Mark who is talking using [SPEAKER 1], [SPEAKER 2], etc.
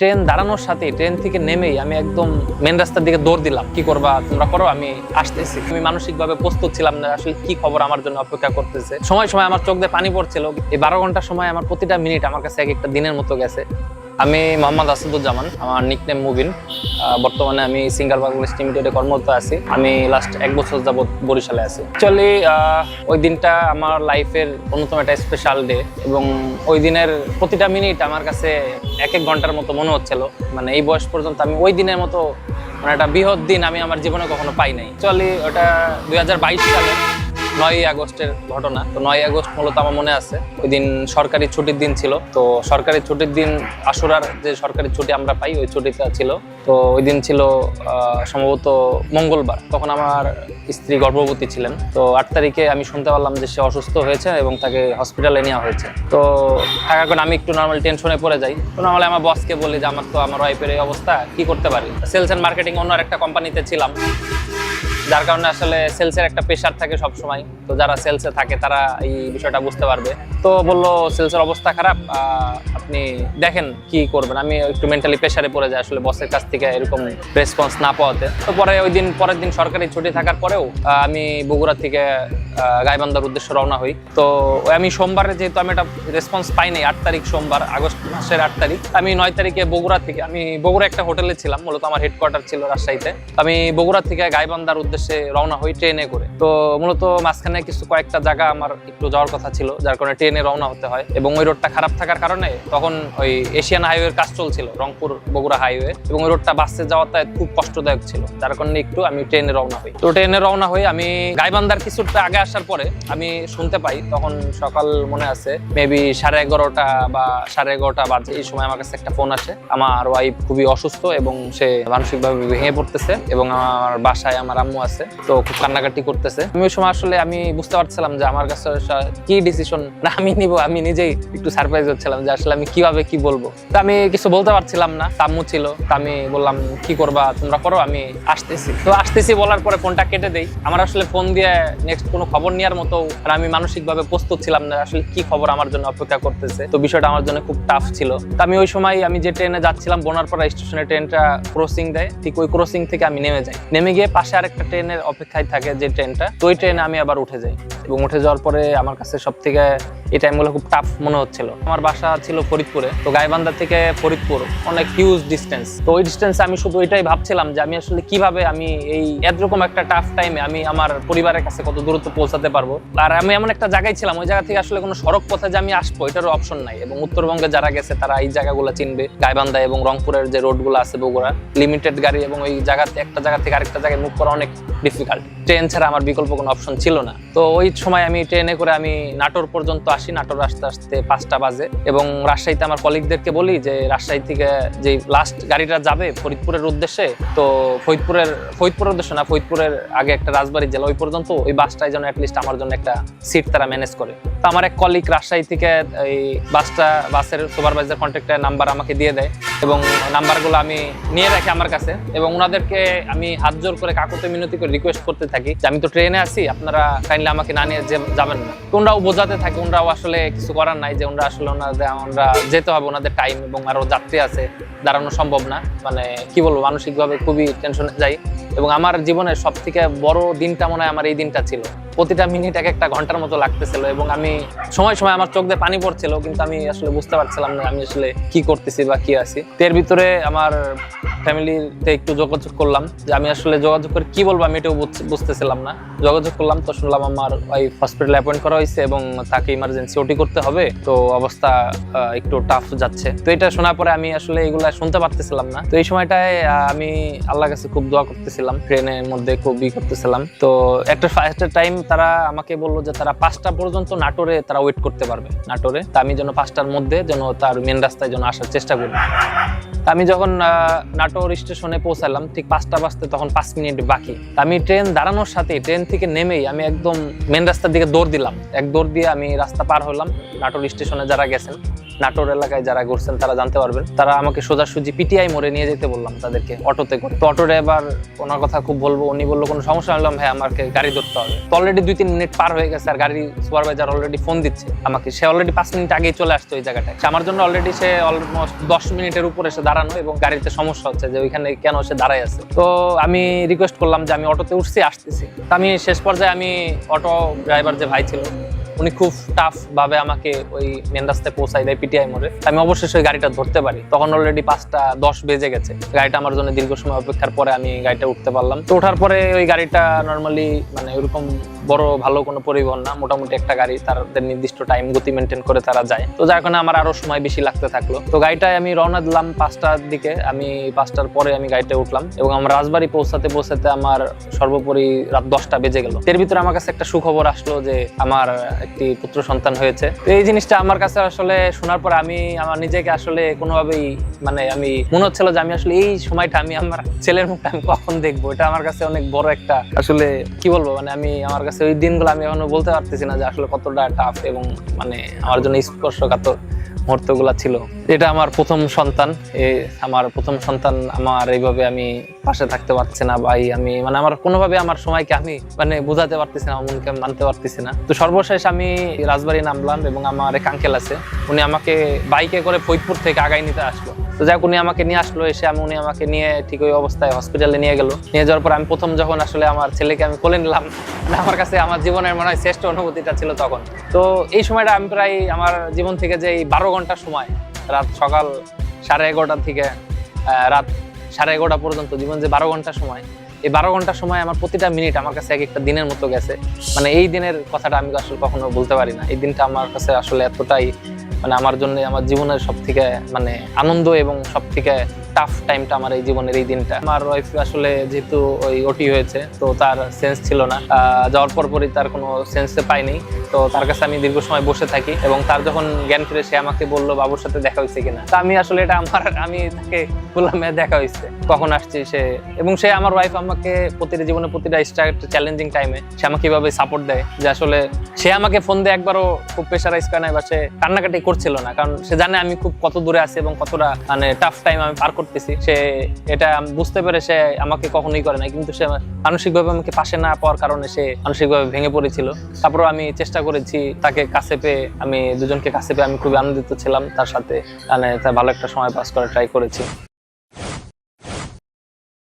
[SPEAKER 1] Train দাঁড়ানোর সাথে, train থেকে নেমেই আমি একদম মেন রাস্তার দিকে দৌড় দিলাম। কি করবা? তোমরা করো, আমি আসতেছি। আমি মানসিকভাবে প্রস্তুত ছিলাম না, আসলে কি খবর আমার জন্য অপেক্ষা করতেছে। সময় সময় আমার চোখ দিয়ে পানি পড়ছিল। এই বারো ঘণ্টার সময় আমার প্রতিটা মিনিট আমার কাছে এক একটা দিনের মতো গেছে। আমি মোহাম্মদ আসাদুজ্জামান, আমার নিকনেম মুবিন। বর্তমানে আমি সিঙ্গার বাংলাদেশ লিমিটেডে কর্মরত আছি। আমি লাস্ট এক বছর যাবত বরিশালে আছি। অ্যাকচুয়ালি ওই দিনটা আমার লাইফের অন্যতম একটা স্পেশাল ডে এবং ওই দিনের প্রতিটা মিনিট আমার কাছে এক এক ঘণ্টার মতো মনে হচ্ছিল। মানে এই বয়স পর্যন্ত আমি ওই দিনের মতো মানে একটা বৃহৎ দিন আমি আমার জীবনে কখনো পাই নাই। অ্যাকচুয়ালি ওটা দুই হাজার বাইশ সালে নয়ই আগস্টের ঘটনা। তো নয় আগস্ট মূলত আমার মনে আছে। ওই দিন সরকারি ছুটির দিন ছিল। তো সরকারি ছুটির দিন আশুরার যে সরকারি ছুটি আমরা পাই, ওই ছুটিটা ছিল। তো ওই দিন ছিল সম্ভবত মঙ্গলবার। তখন আমার স্ত্রী গর্ভবতী ছিলেন। তো আট তারিখে আমি শুনতে পারলাম যে সে অসুস্থ হয়েছে এবং তাকে হসপিটালে নেওয়া হয়েছে। তো থাকার কারণে আমি একটু নর্মাল টেনশনে পড়ে যাই। তো নর্মালি আমার বসকে বলি যে, আমার তো, আমার ওয়াইফের এই অবস্থা, কি করতে পারি? সেলস অ্যান্ড মার্কেটিং অন্য একটা কোম্পানিতে ছিলাম। যার কারণে আসলে সেলসের একটা প্রেশার থাকে সব সময় তো যারা সেলসে থাকে, তারা এই বিষয়টা বুঝতে পারবে। তো বলল সেলসের অবস্থা খারাপ আপনি দেখেন কি করবেন। আমি একটু মেন্টালি প্রেশারে পড়ে যাই আসলে বসের কাছ থেকে এরকম রেসপন্স না পাওয়াতে। তো পরে ওই দিন, পরের দিন সরকারি ছুটি থাকার পরেও আমি বগুড়া থেকে গাইবান্ধার উদ্দেশ্যে রওনা হই। তো আমি সোমবারে যেহেতু আমি একটা রেসপন্স পাইনি আট তারিখ সোমবার, আগস্ট মাসের আট তারিখ, আমি নয় তারিখে বগুড়া থেকে, আমি বগুড়া একটা হোটেলে ছিলাম, মূলত আমার হেডকোয়ার্টার ছিল রাজশাহীতে। আমি বগুড়া থেকে গাইবান্ধার উদ্দেশ্যে রওনা হই ট্রেনে করে। তো মূলত মাঝখানে কিছু কয়েকটা জায়গা আমার একটু যাওয়ার কথা ছিল, যার কারণে ট্রেনে রওনা হতে হয়। এবং ওই রোডটা খারাপ থাকার কারণে তখন ওই এশিয়ান হাইওয়ের কাজ চলছিল, রংপুর বগুড়া হাইওয়ে এবং ওই রোডটা বাসে যাওয়াটা খুব কষ্টদায়ক ছিল, যার কারণে একটু আমি ট্রেনে রওনা হই। তো ট্রেনে রওনা হই, আমি গাইবান্ধার কিছুটা আগে আসার পরে আমি শুনতে পাই, তখন সকাল মনে আছে মেবি সাড়ে এগারোটা বা সাড়ে এগারোটা বাজে, এই সময় আমার কাছে একটা ফোন আসে। আমার ওয়াইফ খুবই অসুস্থ এবং সে মানসিকভাবে ভেঙে পড়তেছে এবং আমার বাসায় আমার আম্মু আছে, তো খুব কান্নাকাটি করতেছে। আমি ওই সময় আসলে আমি বুঝতে পারছিলাম যে আমার কাছে কি ডিসিশন না আমি নিব, আমি নিজেই একটু সারপ্রাইজ হচ্ছিলাম যে আসলে আমি কীভাবে কি বলব। তো আমি কিছু বলতে পারছিলাম না তাম্মু ছিল, তো আমি বললাম, কি করবা, তোমরা করো, আমি আসতেছি। তো আসতেছি বলার পরে ফোনটা কেটে দেই। আমার আসলে ফোন দিয়ে নেক্সট কোনো খবর নেওয়ার মতো আর আমি মানসিকভাবে প্রস্তুত ছিলাম না আসলে কি খবর আমার জন্য অপেক্ষা করতেছে। তো বিষয়টা আমার জন্য খুব টাফ ছিল। তো আমি ওই সময় আমি যে ট্রেনে যাচ্ছিলাম বোনারপাড়া স্টেশনে ট্রেনটা ক্রসিং দেয়। ঠিক ওই ক্রসিং থেকে আমি নেমে যাই। নেমে গিয়ে পাশে আরেকটা ট্রেনের অপেক্ষায় থাকে যে ট্রেনটা তো ওই ট্রেনে আমি আবার উঠে যাই। এবং উঠে যাওয়ার পরে আমার কাছে সব থেকে এই টাইমগুলো খুব টাফ মনে হচ্ছিল। আমার বাসা ছিল ফরিদপুরে, তো গাইবান্ধা থেকে ফরিদপুর, অনেক হিউজ ডিস্টেন্স তো ওই ডিস্টেন্সে আমি শুধু এটাই ভাবছিলাম যে আমি আসলে কীভাবে আমি এই এরকম একটা টাফ টাইমে আমি আমার পরিবারের কাছে কত দূরত্ব পৌঁছাতে পারব। আর আমি এমন একটা জায়গায় ছিলাম, ওই জায়গা থেকে আসলে কোনো সড়ক পথে যে আমি আসব, এটারও অপশন নাই। এবং উত্তরবঙ্গে যারা গেছে, তারা এই জায়গাগুলো চিনবে। গাইবান্ধা এবং রংপুরের যে রোডগুলো আছে বগুড়া লিমিটেড গাড়ি এবং ওই জায়গাতে, একটা জায়গা থেকে আরেকটা জায়গায় মুভ করা অনেক ডিফিকাল্ট ট্রেন ছাড়া আমার বিকল্প কোনো অপশন ছিল না। তো ওই সময় আমি ট্রেনে করে আমি নাটোর পর্যন্ত আসি নাটোর আসতে আসতে পাঁচটা বাজে এবং রাজশাহীতে আমার কলিগদেরকে বলি যে, রাজশাহী থেকে যে লাস্ট গাড়িটা যাবে ফরিদপুরের উদ্দেশ্যে, তো ফরিদপুরের ফরিদপুরের উদ্দেশ্যে না, ফরিদপুরের আগে একটা রাজবাড়ি জেলা ওই পর্যন্ত, ওই বাসটাই যেন অ্যাটলিস্ট আমার জন্য একটা সিট তারা ম্যানেজ করে। তো আমার এক কলিগ রাজশাহী থেকে এই বাসটা বাসের সুপারভাইজার কন্ট্রাক্টের নাম্বার আমাকে দিয়ে দেয়। এবং নাম্বারগুলো আমি নিয়ে রাখি আমার কাছে এবং ওনাদেরকে আমি হাত জোর করে কাকুতে মিনতি করে রিকোয়েস্ট করতে থাকি যে আমি তো ট্রেনে আছি, আপনারা কাইন্ডলি আমাকে না নিয়ে যাবেন না। ওনারাও বোঝাতে থাকে, ওনারাও আসলে কিছু করার নাই যে ওনারা আসলে ওনাদের আমরা যেতে হবে ওনাদের টাইম এবং আরও যাত্রী আছে, দাঁড়ানো সম্ভব না। মানে কি বলব, মানসিকভাবে খুবই টেনশনে যাই এবং আমার জীবনের সব থেকে বড় দিনটা মনে হয় আমার এই দিনটা ছিল। প্রতিটা মিনিট এক একটা ঘণ্টার মতো লাগতেছিল এবং আমি সময় সময় আমার চোখ দিয়ে পানি পড়ছিল, কিন্তু আমি আসলে বুঝতে পারছিলাম না আমি আসলে কি করতেছি বা কি আছি। এর ভিতরে আমার ফ্যামিলিতে একটু যোগাযোগ করলাম যে আমি আসলে যোগাযোগ করে কি বলব আমি এটাও বুঝতেছিলাম না। যোগাযোগ করলাম, তো শুনলাম আমার ওই হসপিটালে অ্যাপয়েন্ট করা হয়েছে এবং তাকে ইমার্জেন্সি ওটি করতে হবে, তো অবস্থা একটু টাফ যাচ্ছে। তো এটা শোনার পরে আমি আসলে এগুলা শুনতে পারতেছিলাম না। তো এই সময়টায় আমি আল্লাহর কাছে খুব দোয়া করতেছিলাম ট্রেনের মধ্যে খুব ই করতেছিলাম। তো একটা একটা টাইম তারা আমাকে বলল যে তারা পাঁচটা পর্যন্ত নাটোরে তারা ওয়েট করতে পারবে। নাটোরে। তা আমি যেন পাঁচটার মধ্যে যেন তার মেন রাস্তায় যেন আসার চেষ্টা করি। তা আমি যখন নাটোর স্টেশনে পৌঁছালাম, ঠিক পাঁচটা বাজতে তখন পাঁচ মিনিট বাকি। তা আমি ট্রেন দাঁড়ানোর সাথে ট্রেন থেকে নেমেই আমি একদম মেন রাস্তার দিকে দৌড় দিলাম। এক দৌড় দিয়ে আমি রাস্তা পার হলাম। নাটোর স্টেশনে যারা গেছেন নাটোর এলাকায় যারা ঘুরছেন, তারা জানতে পারবেন। তারা আমাকে সোজাসুজি পিটিআই মোড়ে নিয়ে যেতে বললাম তাদেরকে অটোতে করে। তো অটোরে এবার ওনার কথা খুব বলব, উনি বলল, কোনো সমস্যা হলাম হ্যাঁ আমাকে গাড়ি ধরতে হবে। তো অলরেডি দুই তিন মিনিট পার হয়ে গেছে, আর গাড়ি সুপারভাইজার অলরেডি ফোন দিচ্ছে আমাকে। সে অলরেডি পাঁচ মিনিট আগেই চলে আসতো ওই জায়গাটায়। আমার জন্য অলরেডি সে অলমোস্ট দশ মিনিটের উপরে এসে দাঁড়ানো এবং গাড়িতে সমস্যা হচ্ছে যে ওইখানে কেন সে দাঁড়ায় আছে। তো আমি রিকোয়েস্ট করলাম যে আমি অটোতে উঠছি, আসতেছি। তো আমি শেষ পর্যায়ে আমি অটো ড্রাইভার যে ভাই ছিল উনি খুব টাফ ভাবে আমাকে ওই মেন রাস্তায় পৌঁছাই দেয় পিটিআই মোড়ে। আমি অবশেষে ওই গাড়িটা ধরতে পারি। তখন অলরেডি পাঁচটা, দশ বেজে গেছে। গাড়িটা আমার জন্য দীর্ঘ সময় অপেক্ষার পরে আমি গাড়িটা উঠতে পারলাম। তো ওঠার পরে ওই গাড়িটা নর্মালি মানে ওইরকম বড় ভালো কোনো পরিবহন না মোটামুটি একটা গাড়ি তাদের নির্দিষ্ট টাইম গতি মেনটেন করে তারা যায়। তো যার কারণে আমার আরও সময় বেশি লাগতে থাকল। তো গাড়িটায় আমি রওনা দিলাম পাঁচটার দিকে। আমি পাঁচটার পরে আমি গাড়িটা উঠলাম এবং আমার রাজবাড়ি পৌঁছাতে পৌঁছাতে আমার সর্বোপরি রাত দশটা বেজে গেল। এর ভিতরে আমার কাছে একটা সুখবর আসলো যে আমার একটি পুত্র সন্তান হয়েছে। তো এই জিনিসটা আমার কাছে আসলে শোনার পর আমি আমার নিজেকে আসলে কোনোভাবেই মানে আমি মনে হচ্ছিল যে আমি আসলে এই সময়টা আমি আমার ছেলের মুখটা আমি কখন দেখব? এটা আমার কাছে অনেক বড় একটা আসলে কি বলব? মানে আমি আমার কাছে ওই দিনগুলো আমি এখনও বলতে পারতেছি না যে আসলে কতটা টাফ এবং মানে আমার জন্য স্পর্শকাতর মুহূর্তগুলো ছিল। এটা আমার প্রথম সন্তান। এ আমার প্রথম সন্তান, আমার এইভাবে আমি পাশে থাকতে পারছি না ভাই। আমি মানে আমার কোনোভাবে আমার সময়কে আমি মানে বোঝাতে পারতেছি না, মনকে মানতে পারতেছি না। তো সর্বশেষ আমি রাজবাড়ি নামলাম এবং আমার এক আঙ্কেল আছে। উনি আমাকে বাইকে করে ফরিদপুর থেকে আগাই নিতে আসলো। তো যাক উনি আমাকে নিয়ে আসলো, এসে আমি, উনি আমাকে নিয়ে ঠিক ওই অবস্থায় হসপিটালে নিয়ে গেল। নিয়ে যাওয়ার পর আমি প্রথম যখন আসলে আমার ছেলেকে আমি কোলে নিলাম মানে আমার কাছে আমার জীবনের মনে হয় শ্রেষ্ঠ অনুভূতিটা ছিল তখন। তো এই সময়টা আমি প্রায় আমার জীবন থেকে যে এই বারো ঘণ্টা সময় রাত সকাল সাড়ে এগারোটা থেকে রাত সাড়ে এগারোটা পর্যন্ত জীবন যে বারো ঘণ্টা সময়, এই বারো ঘণ্টা সময় আমার প্রতিটা মিনিট আমার কাছে এক একটা দিনের মতো গেছে। মানে এই দিনের কথাটা আমি আসলে কখনো বলতে পারি না। এই দিনটা আমার কাছে আসলে এতটাই মানে আমার জন্য আমার জীবনের সব থেকে মানে আনন্দ এবং সব থেকে টাফ টাইমটা আমার এই জীবনের এই দিনটা। আমার ওয়াইফ আসলে যেহেতু ওই ওটি হয়েছে, তো তার সেন্স ছিল না। যাওয়ার পর পরই তার কোনো সেন্সে পাইনি। তো তার কাছে আমি দীর্ঘ সময় বসে থাকি এবং তার যখন জ্ঞান ফিরে সে আমাকে বলল বাবুর সাথে দেখা হয়েছে কিনা? তা আমি আসলে এটা আমার আমি তাকে বললাম "হ্যাঁ, দেখা হয়েছে। কখন আসছে সে? এবং সে আমার ওয়াইফ আমাকে প্রতিটা জীবনে প্রতিটা চ্যালেঞ্জিং টাইমে সে আমাকে কীভাবে সাপোর্ট দেয় যে আসলে সে আমাকে ফোন দিয়ে একবারও খুব প্রেশারাইজ করে নাই বা সে কান্নাকাটি করছিল না। কারণ সে জানে আমি খুব কত দূরে আছি এবং কতটা মানে টাফ টাইম আমি পার করতেছি। সে এটা বুঝতে পেরে সে আমাকে কখনোই করে না কিন্তু সে মানসিকভাবে আমাকে পাশে না পাওয়ার কারণে সে মানসিকভাবে ভেঙে পড়েছিল। তারপর আমি চেষ্টা করেছি তাকে কাছে পেয়ে, আমি দুজনকে কাছে পেয়ে আমি খুবই আনন্দিত ছিলাম তার সাথে। মানে তার ভালো একটা সময় পাস করার ট্রাই করেছি।